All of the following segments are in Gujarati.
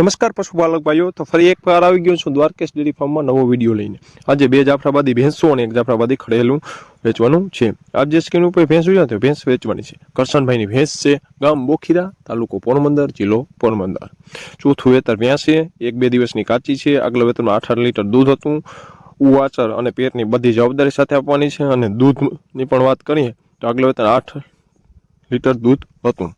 નમસ્કાર પશુપાલક ભાઈઓ, તો ફરી એક વાર આવી ગયો છું દ્વારકેશ ડેરી ફાર્મમાં નવો વીડિયો લઈને. આજે બે જાફરાબાદી ભેંસો અને એક જાફરાબાદી ખડેલું વેચવાનું છે. આપ જે સ્કીન ઉપર ભેંસ જોયા તો ભેંસ વેચવાની છે. કરશનભાઈની ભેંસ છે, ગામ બોખીરા, તાલુકો પોરબંદર, જિલ્લો પોરબંદર. ચોથું વેતર ભેંસ છે એક બે દિવસની કાચી છે. આગલા વેતરમાં આઠ લીટર દૂધ હતું. ઉવાચર અને પેટની બધી જવાબદારી સાથે આપવાની છે અને દૂધની પણ વાત કરીએ, તો આગલા વેતર આઠ લીટર દૂધ હતું.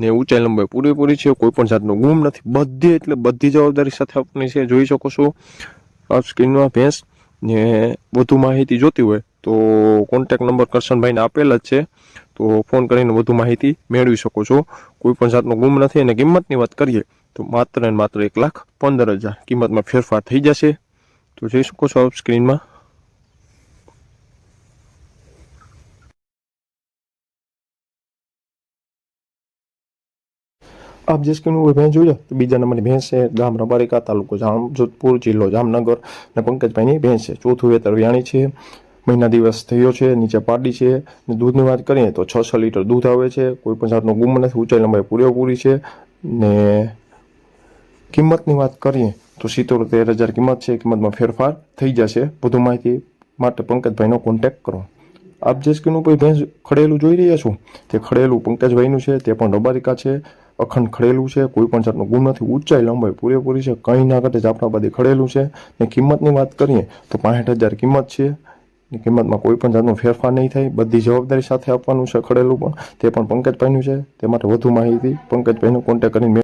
ને ઊંચાઈ લંબાઈ પૂરેપૂરી છે, કોઈ પણ જાતનો ગુમ નથી. બધી એટલે બધી જવાબદારી સાથે આપવાની છે, જોઈ શકો છો આ સ્ક્રીનમાં ભેંસ. ને વધુ માહિતી જોતી હોય તો કોન્ટેક નંબર કરશનભાઈને આપેલ જ છે. તો ફોન કરીને વધુ માહિતી મેળવી શકો છો. કોઈ પણ જાતનો ગુમ નથી અને કિંમતની વાત કરીએ તો માત્ર ને માત્ર એક લાખ પંદર હજાર કિંમતમાં ફેરફાર થઈ જશે. તો જોઈ શકો છો આપ સ્ક્રીનમાં આપ જે સ્કીમનું ભેંસ જોઈએ તો બીજા નંબરની ભેંસ છે, ગામ રબારિકા તાલુકો જામજોધપુર જિલ્લો જામનગર અને પંકજભાઈની ભેંસ છે. ચોથું વેતર વ્યાણી છે. મહિના દિવસ થયો છે, નીચે પાડી છે. ને દૂધની વાત કરીએ તો છ છ લીટર દૂધ આવે છે. કોઈ પણ જાતનો ગુમ નથી, ઊંચાઈ લંબાઈ પૂરેપૂરી છે. ને કિંમતની વાત કરીએ તો સિત્તોતેર હજાર કિંમત છે. કિંમતમાં ફેરફાર થઈ જશે. વધુ માહિતી માટે પંકજભાઈનો કોન્ટેક કરો. આપ જે સ્કીન ઉપર ભેંસ ખડેલું જોઈ રહ્યા છો, તે ખડેલું પંકજભાઈનું છે. તે પણ રબારિકા છે. અખંડ ખડેલું છે, કોઈ પણ જાતનો ગુમ નથી, ઊંચાઈ, લંબાઈ, પૂરેપૂરી છે, કંઈ ના ઘટે, જાફરાબાદી ખડેલું છે. ને કિંમતની વાત કરીએ તો પાંસઠ હજાર કિંમત છે. કિંમતમાં કોઈ પણ જાતનો ફેરફાર નહીં થાય. બધી જવાબદારી સાથે આપવાનું છે ખડેલું પણ. તે પણ પંકજભાઈનું છે. તે માટે વધુ માહિતી પંકજભાઈનો કોન્ટેક કરીને